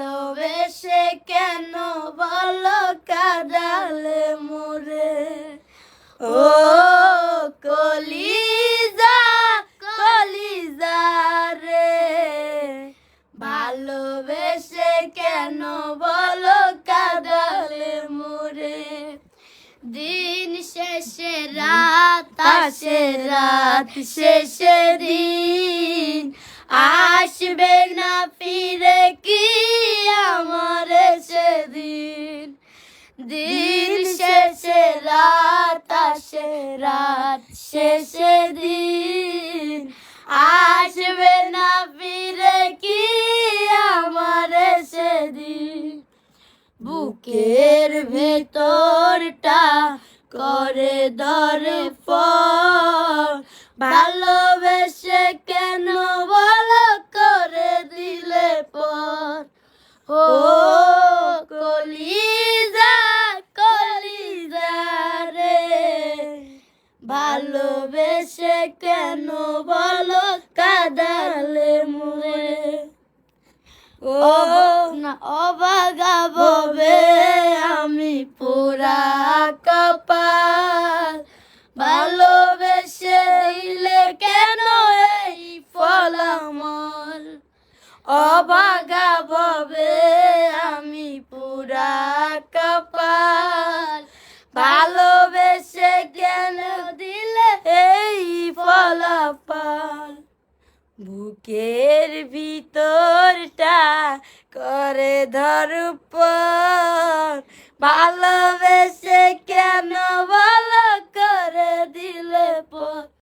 ভালোবেসে কেন বলো কাদালে মোরে? ও কলিজা কলিজা রে। ভালোবেসে কেন বলো কাদালে মোরে? দিন শেষে রাত আসে, রাত শেষে দিন। আসবে না দিন শেষে রাত আসে রাত শেষে দিন। আসবে না ফিরে কি আমার সেদিন? বুকের ভেতরটা করে ধরে ফল ভালোবেসে কেন বলো করে দিলে পর? ও ভালোবেসে কেন বলো কাদালে মুরে ও না, অবাগা ববে আমি পুরা কপাল। ভালোবেসে দিলে কেন এই ফল আমার অবাগা ববে বুকের ভিতরটা করে ধরুপ ভালোবেসে